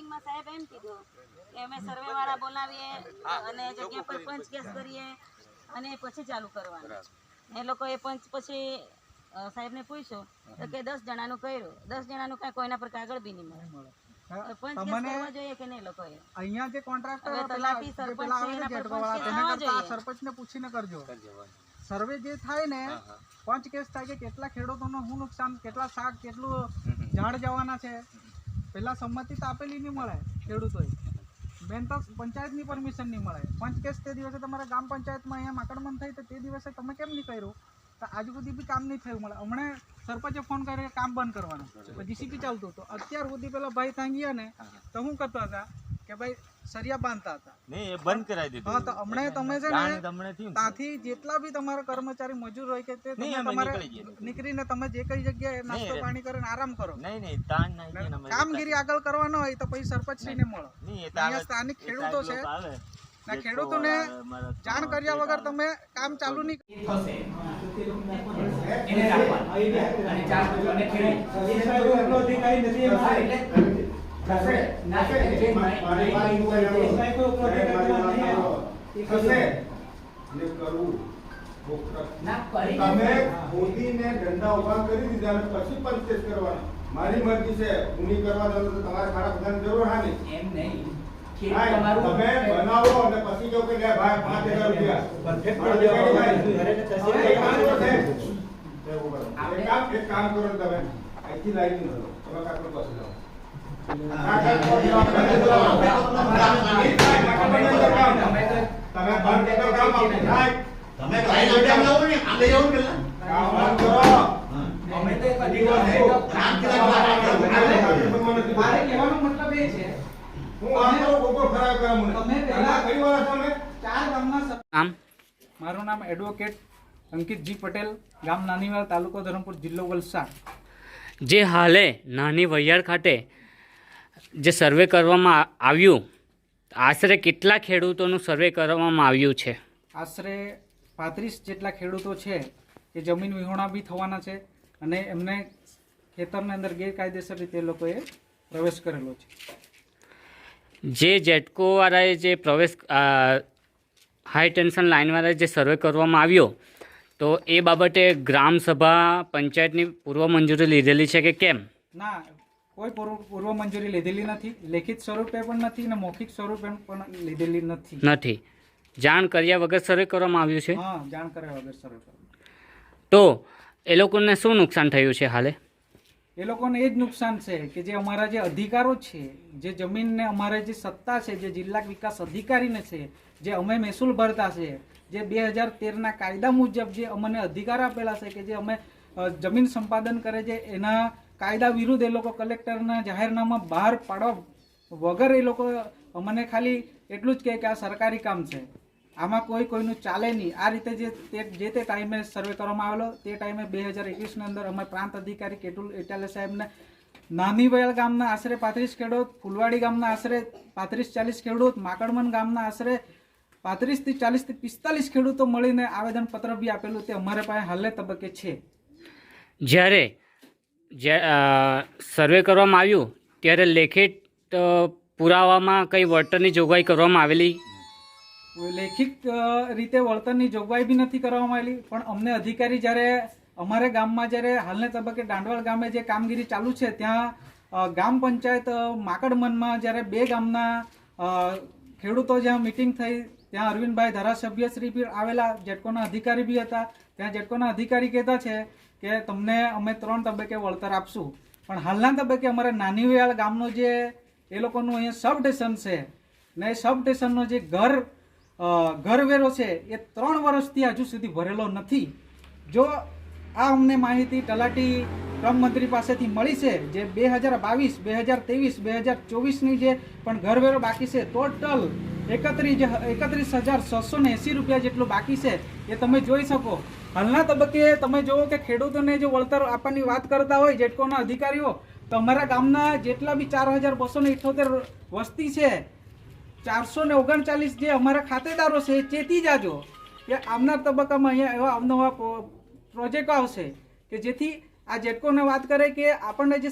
એમાં સાહેબ એમ કીધું કે અમે સર્વે વાળા બોલાવીએ અને જગ્યા પર પંચ ગેસ કરીએ અને પછી ચાલુ કરવાનું. એ લોકો એ પંચ પછી સાહેબને પૂછ્યું તો કે દસ જણાનું કર્યું. દસ જણાનું કાંઈ કોઈના પર કાગળ બી નહીં મળે. લોકોએ? અહીંયા જે કોન્ટ્રાક્ટર સરપંચ પૂછીને કરજો. સર્વે જે થાય ને પંચ કેસ થાય કે કેટલા ખેડૂતોનો શું નુકસાન કેટલા શાક કેટલું ઝાડ જવાના છે પેલા સંમતિ તો આપેલી નહીં મળે ખેડૂતોએ. બેન તો પંચાયતની પરમિશન નહીં મળે. પંચ કેસ તે દિવસે તમારા ગામ પંચાયતમાં અહીંયા માકડમન થઈ તો તે દિવસે તમે કેમ નહીં કર્યું? તો આજુ સુધી બી કામ નહીં થયું મળે. હમણાં સરપંચે ફોન કર્યો કામ બંધ કરવાનું. જીસીપી ચાલતું હતું. અત્યાર સુધી પેલા ભાઈ ત્યાં ગયા ને તો શું કરતા હતા કે ભાઈ સરિયા બાંધતા હતા. નહીં એ બંધ કરાવી હા તો હમણાં તમે છે ને તમને ને. ત્યાંથી જેટલા બી તમારા કર્મચારી મજૂર હોય કે તે તમે તમારે નીકળીને તમે જે કઈ જગ્યાએ નાસ્તો પાણી કરીને આરામ કરો. નહીં નહીં તાણ નહીં કામગીરી આગળ કરવાનો હોય તો પછી સરપંચશ્રીને મળો. નહીં એ તો અહીંયા સ્થાનિક ખેડૂતો છે. ના ખેડૂતોને જાણ કર્યા વગર તમે કામ ચાલુ નહીં થશે. એને રાખવા અને ચાર બાજુને ખેડી હા, એટલે થશે. મારી- મારી થશે ને કરવું કરી તમે ખોદીને ડંડા ઊભા કરી દીધા અને પછી પંચેસ કરવાના મારી મરજી છે હું નહીં કરવા દઉં તો તમારે ખાડા ખોદાની જરૂર હા નહીં એમ નહીં તમે બનાવો અને પછી કહો કે લે ભાઈ પાંચ હજાર રૂપિયા. એક કામ કરો સાહેબ. એક કામ- એક કામ કરો ને તમે અહીંથી લાવી દો તમે કાકડો પાસે જાઓ. તમે પેલા કામ કરો અમે તો કામ મારે કહેવાનો મતલબ એ છે હું આમ? કરું બપોર ખરાબ કરે મને તમે પહેલા- કઈ વાર તમે ચાર ગામના સર- મારું નામ એડવોકેટ અંકિતજી પટેલ ગામ નાનીવાલ તાલુકો ધરમપુર જિલ્લો વલસાડ. જે હાલે નાની વૈયાર ખાતે જે સર્વે કરવામાં આવ્યું આશરે કેટલા ખેડૂતોનું સર્વે કરવામાં આવ્યું છે? આશરે પાંત્રીસ જેટલા ખેડૂતો છે એ જમીન વિહોણા બી થવાના છે અને એમને ખેતરની અંદર ગેરકાયદેસર રીતે લોકોએ પ્રવેશ કરેલો છે. જે જેટકોવાળાએ જે પ્રવેશ હાઈ ટેન્શન લાઇનવાળાએ જે સર્વે કરવામાં આવ્યો તો એ બાબતે ગ્રામસભા પંચાયતની પૂર્વ મંજૂરી લીધેલી છે કે કેમ? ના કોઈ પૂર્વ મંજૂરી લીધેલી નથી લેખિત સ્વરૂપે પણ નથી અને મૌખિક સ્વરૂપે પણ લીધેલી નથી. નથી. જાણ કર્યા વગર સર્વે કરવામાં આવ્યું છે? હા જાણ કર્યા વગર સર્વે તો એ લોકોને શું નુકસાન થયું છે હાલે? એ લોકોને એ જ નુકસાન છે કે જે અમારા જે અધિકારો છે જે જમીનને અમારે જે સત્તા છે જે જિલ્લા વિકાસ અધિકારીને છે જે અમે મહેસૂલ ભરતા છે જે બે હજાર તેરના કાયદા મુજબ જે અમને અધિકાર આપેલા છે કે જે અમે જમીન સંપાદન કરે છે એના કાયદા વિરુદ્ધ એ લોકો કલેક્ટરના જાહેરનામા બહાર પાડવા વગર એ લોકો અમને ખાલી એટલું જ કહે કે આ સરકારી કામ છે. આમાં કોઈ કોઈનું ચાલે નહીં. આ રીતે જે તે જે તે ટાઈમે સર્વે કરવામાં આવેલો, તે ટાઈમે બે હજાર એકવીસની અંદર અમે પ્રાંત અધિકારી કેટુલ એટાલે સાહેબને નાની વયાળ ગામના આશરે પાંત્રીસ ખેડૂત, ફૂલવાડી ગામના આશરે પાંત્રીસ ચાલીસ ખેડૂત, માકડમન ગામના આશરે પાંત્રીસથી ચાલીસથી પિસ્તાલીસ ખેડૂતો મળીને આવેદનપત્ર બી આપેલું તે અમારે પાસે હાલે તબક્કે છે. જ્યારે જે સર્વે કરવામાં આવ્યું, ત્યારે લેખિત પુરાવામાં કઈ વળતરની જોગવાઈ કરવામાં આવેલી? લેખિત રીતે વળતરની જોગવાઈ બી નથી કરવામાં આવેલી, પણ અમને અધિકારી જ્યારે અમારે ગામમાં જ્યારે હાલને તબક્કે દાંડવાળ ગામે જે કામગીરી ચાલુ છે, ત્યાં ગામ પંચાયત માકડમનમાં જ્યારે બે ગામના ખેડૂતો જ્યાં મિટિંગ થઈ ત્યાં અરવિંદભાઈ ધારાસભ્ય શ્રી બી આવેલા, જેટકોના અધિકારી બી હતા. ત્યાં જેટકોના અધિકારી કહેતા છે કે તમને અમે ત્રણ તબક્કે વળતર આપશું. પણ હાલના તબક્કે અમારા નાની વયાળ ગામનો જે એ લોકોનું અહીંયા સબ સ્ટેશન છે ને એ સબ સ્ટેશનનો જે ઘર ઘરવેરો છે, એ ત્રણ વર્ષથી હજુ સુધી ભરેલો નથી. જો આ અમને માહિતી તલાટી ક્રમ મંત્રી પાસેથી મળી છે, જે બે હજાર બાવીસ, બે હજાર ત્રેવીસ, બે હજાર ચોવીસની જે પણ ઘરવેરો બાકી છે ટોટલ એકત્રીસ એકત્રીસ હજાર છસો ને એંસી રૂપિયા જેટલું બાકી છે, એ તમે જોઈ શકો. હાલના તબક્કે તમે જુઓ કે ખેડૂતોને જે વળતર આપવાની વાત કરતા હોય જેટકોના અધિકારીઓ તો અમારા ગામના જેટલા બી ચાર હજાર બસો ને વસ્તી છે, ચારસો ને ઓગણચાલીસ જે અમારા ખાતેદારો છે ચેતી જાજો કે આવનાર તબક્કામાં અહીંયા એવા અવનવા પ્રોજેક્ટ આવશે કે જેથી આ જેટકોને વાત કરે કે આપણને જે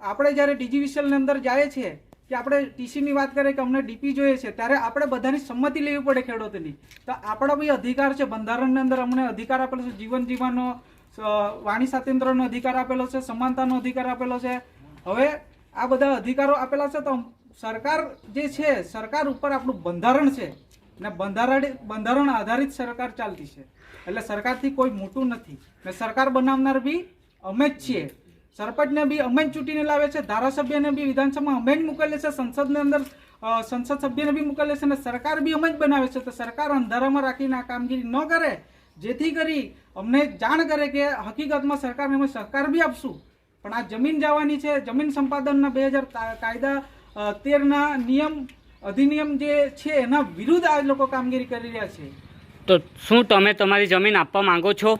આપણે જ્યારે ડિજીવિશનની અંદર જાય છે કે આપણે ટીસીની વાત કરીએ કે અમને ડીપી જોઈએ છે, ત્યારે આપણે બધાની સંમતિ લેવી પડે ખેડૂતોની. તો આપણો બી અધિકાર છે, બંધારણની અંદર અમને અધિકાર આપેલો છે, જીવન જીવવાનો વાણી સ્વાતંત્ર્યનો અધિકાર આપેલો છે, સમાનતાનો અધિકાર આપેલો છે. હવે આ બધા અધિકારો આપેલા છે, તો સરકાર જે છે, સરકાર ઉપર આપણું બંધારણ છે. ને બંધારણ બંધારણ આધારિત સરકાર ચાલતી છે. એટલે સરકારથી કોઈ મોટું નથી. ને સરકાર બનાવનાર બી અમે જ છીએ. સરપંચને બી અમે જ ચૂંટીને લાવે છે, ધારાસભ્યને બી વિધાનસભામાં અમે જ મોકલીએ છે, સંસદની અંદર સંસદ સભ્યને બી મોકલે છે અને સરકાર બી અમે બનાવે છે. તો સરકાર અંધારામાં રાખીને આ કામગીરી ન કરે, જેથી કરી અમને જાણ કરે કે હકીકતમાં સરકારને અમે સહકાર બી આપશું. પણ આ જમીન જવાની છે, જમીન સંપાદનના બે હજાર કાયદા તેરના નિયમ, અધિનિયમ જે છે એના વિરુદ્ધ આ લોકો કામગીરી કરી રહ્યા છે. તો શું તમે તમારી જમીન આપવા માંગો છો?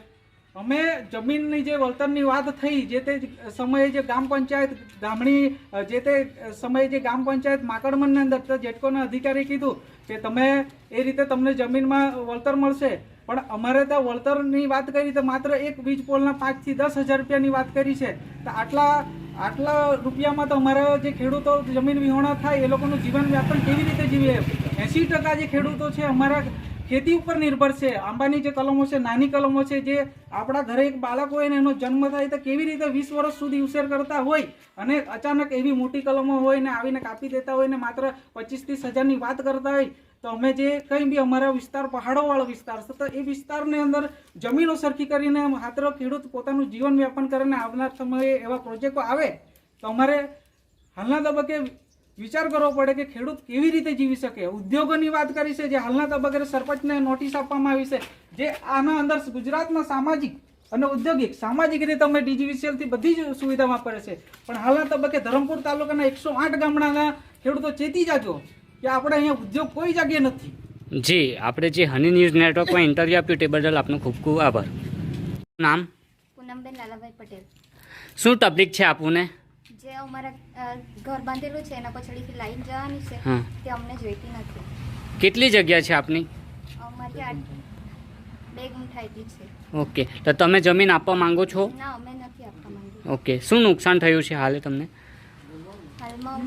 અમે જમીનની જે વળતરની વાત થઈ, જે તે સમયે જે ગ્રામ પંચાયત ગામડી જે તે સમયે જે ગ્રામ પંચાયત માકડમનની અંદર જેટકોના અધિકારી કીધું કે તમે એ રીતે તમને જમીનમાં વળતર મળશે. પણ અમારે ત્યાં વળતરની વાત કરી તો માત્ર એક વીજ પોલના પાંચથી દસ હજાર રૂપિયાની વાત કરી છે. તો આટલા આટલા રૂપિયામાં તો અમારા જે ખેડૂતો જમીન વિહોણા થાય, એ લોકોનું જીવન વ્યાપન કેવી રીતે જીવે? એંસી ટકા જે ખેડૂતો છે, અમારા ખેતી ઉપર નિર્ભર છે. આંબાની જે કલમો છે, નાની કલમો છે, જે આપણા ઘરે એક બાળક હોય ને એનો જન્મ થાય તો કેવી રીતે વીસ વર્ષ સુધી ઉછેર કરતા હોય અને અચાનક એવી મોટી કલમો હોય ને આવીને કાપી દેતા હોય ને માત્ર પચીસ ત્રીસ હજારની વાત કરતા હોય, તો અમે જે કંઈ બી અમારા વિસ્તાર, પહાડોવાળો વિસ્તાર છે, તો એ વિસ્તારની અંદર જમીનો સરખી કરીને માત્ર ખેડૂત પોતાનું જીવન વ્યાપન કરીને આવનાર સમયે એવા પ્રોજેક્ટો આવે, તો અમારે હાલના તબક્કે વિચાર કરવો પડે કે ખેડૂત કેવી રીતે જીવી શકે. ઉદ્યોગોની વાત કરી છે જે હાલના તબક્કે સરપંચને નોટિસ આપવામાં આવી છે જે આના અંદર ગુજરાતના સામાજિક અને ઔદ્યોગિક સામાજિક રીતે અમે ડીજીવીસીએલથી બધી જ સુવિધા વાપરે છે. પણ હાલના તબક્કે ધરમપુર તાલુકાના એકસો આઠ ગામડાના ખેડૂતો ચેતી જાજો કે આપણે અહીંયા ઉદ્યોગ કોઈ જગ્યાએ નથી. જી આપણે જે હની ન્યૂઝ નેટવર્કમાં ઇન્ટરવ્યૂ આપ્યું તે બદલ આપનો ખૂબ ખૂબ આભાર. નામ? પૂનમબેન લાલાભાઈ પટેલ. શું તકલીફ છે આપુને? જે અમારા ઘર બાંધેલું છે એના પછડીથી લાઈન જવાની છે હા. તે અમને જોઈતી નથી. કેટલી જગ્યા છે આપની? અમારી આ બે ગુંઠા એટલી છે. ઓકે તો તમે જમીન આપવા માંગો છો? ના અમે નથી આપવા માંગી ઓકે શું નુકસાન થયું છે હાલે તમને? હાલમાં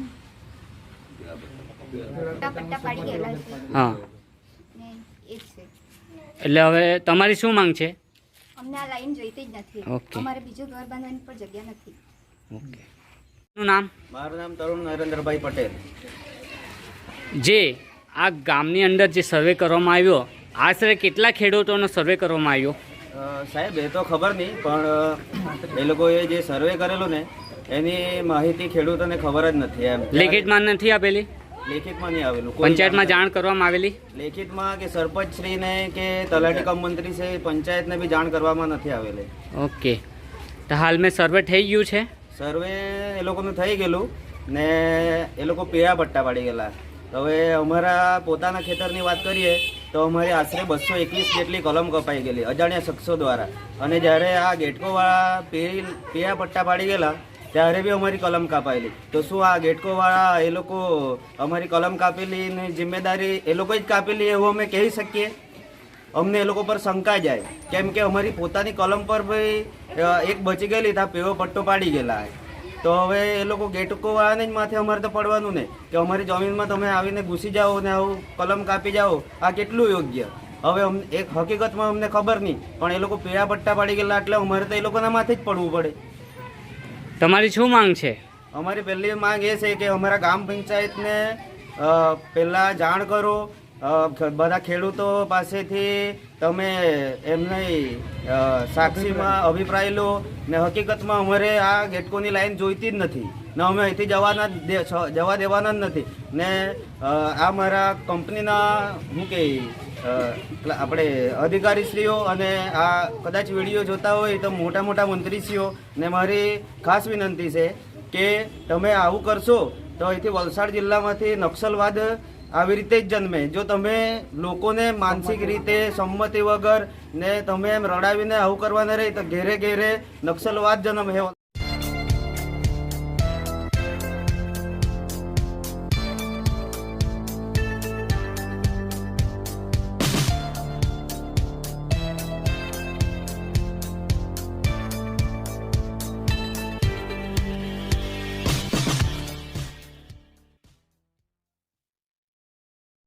પટ્ટા પટ્ટા પાડી ગયેલા છે. હા. ને એ જ છે. એટલે હવે તમારી શું માંગ છે? અમને આ લાઈન જોઈતી જ નથી. ઓકે. અમારે બીજું ઘર બાંધવાની પણ જગ્યા નથી. ઓકે. શું નામ? મારું નામ તરુણ નરેન્દ્રભાઈ પટેલ. જે આ ગામની અંદર જે સર્વે કરવામાં આવ્યો આશરે કેટલા ખેડૂતોનો સર્વે કરવામાં આવ્યો? સાહેબ એ તો ખબર નહીં પણ એ લોકોએ જે સર્વે કરેલું ને એની માહિતી ખેડૂતોને ખબર જ નથી એમ. લેખિતમાં નથી આપેલી? લેખિતમાં નહીં આવેલું પંચાયતમાં જાણ જાણ કરવામાં આવેલી? લેખિતમાં કે સરપંચશ્રીને કે તલાટી કમ મંત્રી છે પંચાયતને બી જાણ કરવામાં નથી આવેલી. ઓકે. તો હાલ મેં સર્વે થઈ ગયું છે. સર્વે એ લોકોનું થઈ ગયેલું ને એ લોકો પીળા પટ્ટા પાડી ગયેલા. હવે અમારા પોતાના ખેતરની વાત કરીએ તો અમારી આશરે બસો એકવીસ જેટલી કલમ કપાઈ ગયેલી અજાણ્યા શખ્સો દ્વારા. અને જ્યારે આ ગેટકોવાળા પીળી પીળા પટ્ટા પાડી ગયેલા, ત્યારે બી અમારી કલમ કાપાયેલી. તો શું આ ગેટકોવાળા એ લોકો અમારી કલમ કાપેલીની જિમ્મેદારી એ લોકો જ કાપેલી એવું અમે કહી શકીએ? અમને એ લોકો પર શંકા જાય. કેમ કે અમારી પોતાની કલમ પર ભાઈ એક બચી ગયેલી ત્યાં પીળો પટ્ટો પાડી ગયેલા તો હવે એ લોકો ગેટકોવાળાને જ માથે અમારે તો પડવાનું ને કે અમારી જમીનમાં તમે આવીને ઘૂસી જાઓ ને આવું કલમ કાપી જાઓ આ કેટલું યોગ્ય? હવે અમને એક હકીકતમાં અમને ખબર નહીં પણ એ લોકો પીળા પટ્ટા પાડી ગયેલા એટલે અમારે તો એ લોકોના માથે જ પડવું પડે. તમારી શું માંગ છે? અમારી પહેલી માંગ એ છે કે અમારા ગ્રામ પંચાયતને પહેલાં જાણ કરો બધા ખેડૂતો પાસેથી તમે એમને સાક્ષીમાં અભિપ્રાય લો. ને હકીકતમાં અમારે આ ગેટકોની લાઈન જોઈતી જ નથી. ને અમે અહીંથી જવાના જવા દેવાના જ નથી. ને આ મારા કંપનીના શું કે આપણે અધિકારીશ્રીઓ અને આ કદાચ વીડિયો જોતા હોય તો મોટા મોટા મંત્રીશ્રીઓ ને મારી ખાસ વિનંતી છે કે તમે આવું કરશો તો અહીંથી વલસાડ જિલ્લામાંથી નક્સલવાદ આવી રીતે જ જન્મે. જો તમે લોકોને માનસિક રીતે સંમતિ વગર ને તમે એમ રડાવીને આવું કરવાના રહી, તો ઘેરે ઘેરે નક્સલવાદ જન્મે